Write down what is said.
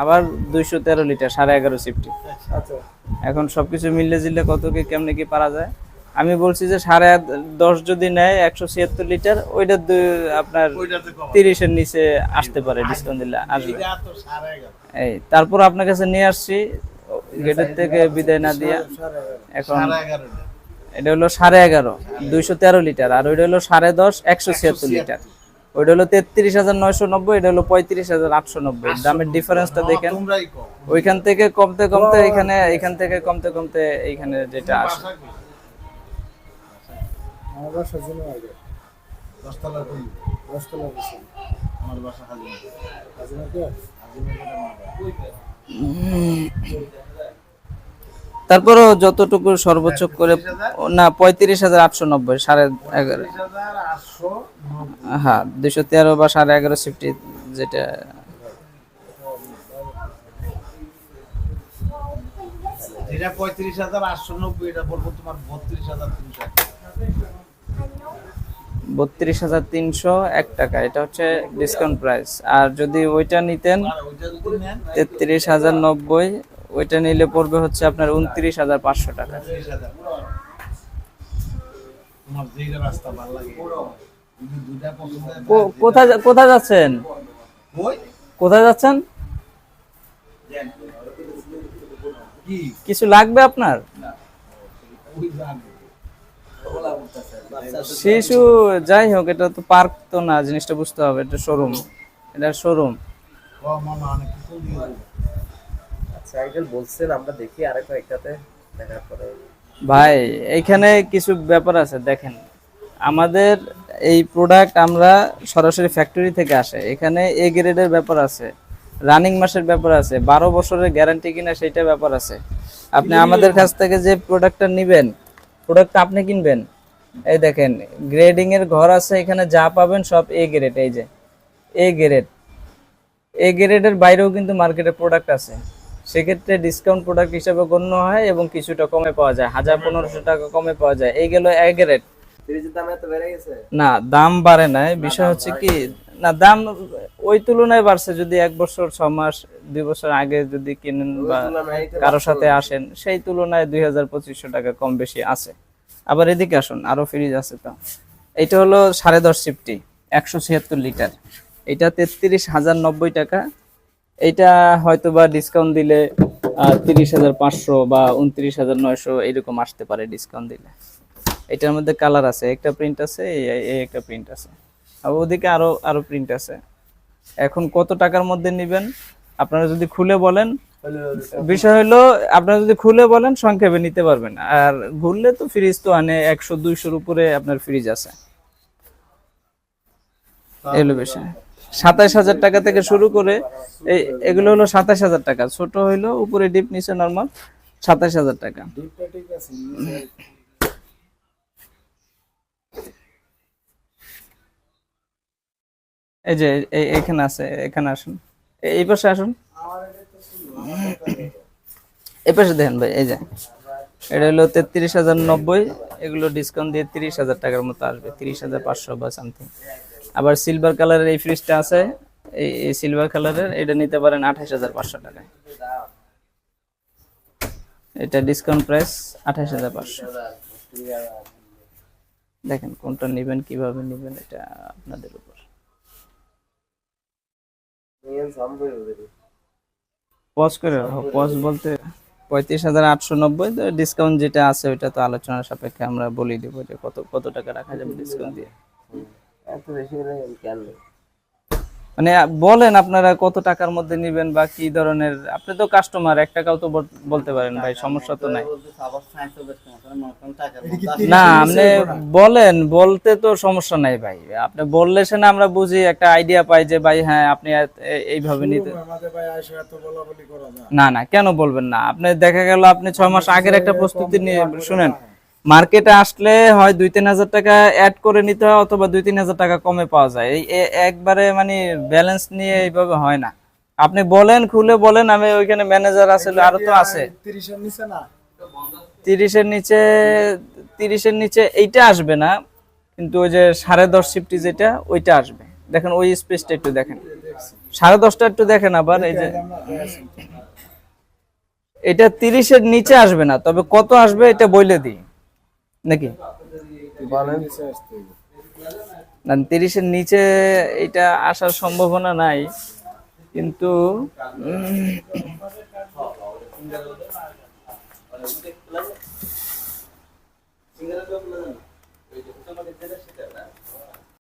আবার দুইশো তেরো লিটার সাড়ে এগারো সিফটি আচ্ছা এখন সবকিছু মিললে জিললে কত কি কেমনে কি পারা যায়? আমি বলছি যে সাড়ে দশ যদি নেয় একশো ছিয়াত্তর লিটার ওইটা আপনার তিরিশের নিচে আসতে পারে ডিসকাউন্ট দিলে আসবে। এই তারপর আপনার কাছে নিয়ে আসছি গেটের থেকে বিদায় না দিয়া। এখন এটা হলো সাড়ে এগারো দুইশো তেরো লিটার আর ওইটা হলো সাড়ে দশ একশো ছিয়াত্তর লিটার। ওইটা হলো তেত্রিশ হাজার নয়শো নব্বই এটা হলো পঁয়ত্রিশ হাজার আটশো নব্বই। দামের ডিফারেন্সটা দেখেন। ওইখান থেকে কমতে কমতে এখানে এখান থেকে কমতে কমতে এইখানে যেটা আসে। তারপরেও যতটুকু সর্বোচ্চ করে না পঁয়ত্রিশ হাজার আটশো নব্বই সাড়ে এগারো। হাজার আটশো হ্যাঁ দুশো তেরো বা সাড়ে এগারো সিফটি যেটা। যেটা পঁয়ত্রিশ হাজার আটশো নব্বই এটা পড়ব তোমার বত্রিশ হাজার তিনশো বত্রিশ হাজার তিনশো এক টাকা এটা হচ্ছে ডিসকাউন্ট প্রাইস আর যদি ওইটা নিতেন তেত্রিশ হাজার নব্বই ওইটা নিলে পড়বে হচ্ছে আপনার উনত্রিশ হাজার পাঁচশো টাকা। তোমার রাস্তা ভালো লাগে। কোথায় কোথায় যাচ্ছেন? কোথায় যাচ্ছেন? কিছু লাগবে আপনার? শিশু যাই হোক এটা তো পার্ক তো না জিনিসটা বুঝতে হবে এটা শোরুম এটা শোরুম। আচ্ছা আঙ্কেল বলছেন আমরা দেখি দেখার পরে। ভাই এখানে কিছু ব্যাপার আছে দেখেন। আমাদের এই প্রোডাক্ট আমরা সরাসরি ফ্যাক্টরি থেকে আসে। এখানে এ গ্রেডের ব্যাপার আছে রানিং মাসের ব্যাপার আছে বারো বছরের গ্যারান্টি কিনা সেইটা ব্যাপার আছে। আপনি আমাদের কাছ থেকে যে প্রোডাক্টটা নেবেন প্রোডাক্টটা আপনি কিনবেন এই দেখেন গ্রেডিং এর ঘর আছে এখানে যা পাবেন সব এ গ্রেড এই যে এ গ্রেড এ গ্রেডের বাইরেও কিন্তু মার্কেটে প্রোডাক্ট আছে। সেক্ষেত্রে ডিসকাউন্ট প্রোডাক্ট হিসেবে গণ্য হয় এবং কিছুটা কমে পাওয়া যায় হাজার পনেরোশো টাকা কমে পাওয়া যায়। এই গেল এ গ্রেড না দাম বাড়ে নাই। বিষয় হচ্ছে কি না দাম ওই তুলনায় বাড়ছে যদি এক বছর ছ মাস দুই বছর আগে যদি কিনেন বা কারোর সাথে আসেন সেই তুলনায় দুই হাজার পঁচিশশো টাকা কম বেশি আছে। আবার এদিকে আসুন আরও ফ্রিজ আছে তো। এটা হলো সাড়ে দশ সিফটি একশো ছিয়াত্তর লিটার। এটা তেত্রিশ হাজার নব্বই টাকা। এইটা হয়তো বা ডিসকাউন্ট দিলে তিরিশ হাজার পাঁচশো বা উনত্রিশ হাজার নয়শো এরকম আসতে পারে ডিসকাউন্ট দিলে। এটার মধ্যে কালার আছে, একটা প্রিন্ট আছে, এই- একটা প্রিন্ট আছে। আর ওদিকে আরও আরও প্রিন্ট আছে। এখন কত টাকার মধ্যে নেবেন? আপনারা যদি খুলে বলেন, বিষয় হলো আপনারা যদি খুলে বলেন, সংক্ষেপে নিতে পারবেন। আর ঘুরলে তো ফ্রিজ তো আনে, একশো, দুইশোর উপরে আপনার ফ্রিজ আছে। এগুলো বিষয় সাতাইশ হাজার টাকা থেকে শুরু করে এই এগুলো হলো সাতাইশ হাজার টাকা। ছোট হইল উপরে ডিপ নিচে নর্মাল সাতাইশ হাজার টাকা। এই যে এখানে আছে, এখানে আসুন। এই পাশে আসুন। এই পাশে দেখেন ভাই, এই যে। এটা হলো তেত্রিশ হাজার নব্বই, এগুলো ডিসকাউন্ট দিয়ে তিরিশ হাজার টাকার মতো আসবে, তিরিশ হাজার পাঁচশো বা সামথিং আবার সিলভার কালারের এই ফ্রিজটা আছে, এই এই সিলভার কালারের এটা নিতে পারেন আঠাশ হাজার পাঁচশো টাকায়। এটা ডিসকাউন্ট প্রাইস আঠাশ হাজার পাঁচশো। দেখেন কোনটা নেবেন, কীভাবে নেবেন, এটা আপনাদের উপর। পজ করে পজ বলতে পঁয়ত্রিশ হাজার আটশো নব্বই ডিসকাউন্ট যেটা আছে ওইটা তো আলোচনার সাপেক্ষে আমরা বলি দিব যে কত কত টাকা রাখা যাবে ডিসকাউন্ট দিয়ে। এত বেশি হলে কেন? মানে বলেন আপনারা কত টাকার মধ্যে নেবেন বা কি ধরনের আপনি তো কাস্টমার এক টাকাও তো বলতে পারেন ভাই সমস্যা তো নাই। না আপনি বলেন বলতে তো সমস্যা নাই ভাই। আপনি বললে সে না আমরা বুঝি একটা আইডিয়া পাই যে ভাই হ্যাঁ আপনি এইভাবে নিতে আমাদের ভাই আইসা এত বলা বলি করা যায়। না না কেন বলবেন না? আপনি দেখা গেল আপনি ছয় মাস আগের একটা প্রস্তুতি নিয়ে শুনেন। মার্কেটে আসলে হয় দুই তিন হাজার টাকা অ্যাড করে নিতে হয় অথবা দুই তিন হাজার টাকা কমে পাওয়া যায়। এই একবারে মানে ব্যালেন্স নিয়ে এইভাবে হয় না। আপনি বলেন খুলে বলেন আমি ওইখানে ম্যানেজার আছে আরও তো আছে। তিরিশের নিচে না? তিরিশের নিচে তিরিশের নিচে এইটা আসবে না কিন্তু ওই যে সাড়ে দশ সিফটি যেটা ওইটা আসবে। দেখেন ওই স্পেসটা একটু দেখেন। সাড়ে দশটা একটু দেখেন আবার এই যে এটা তিরিশের নিচে আসবে না তবে কত আসবে এটা বইলে দিই। নাকি? তিরিশের নিচে এটা আসার সম্ভাবনা নাই। কিন্তু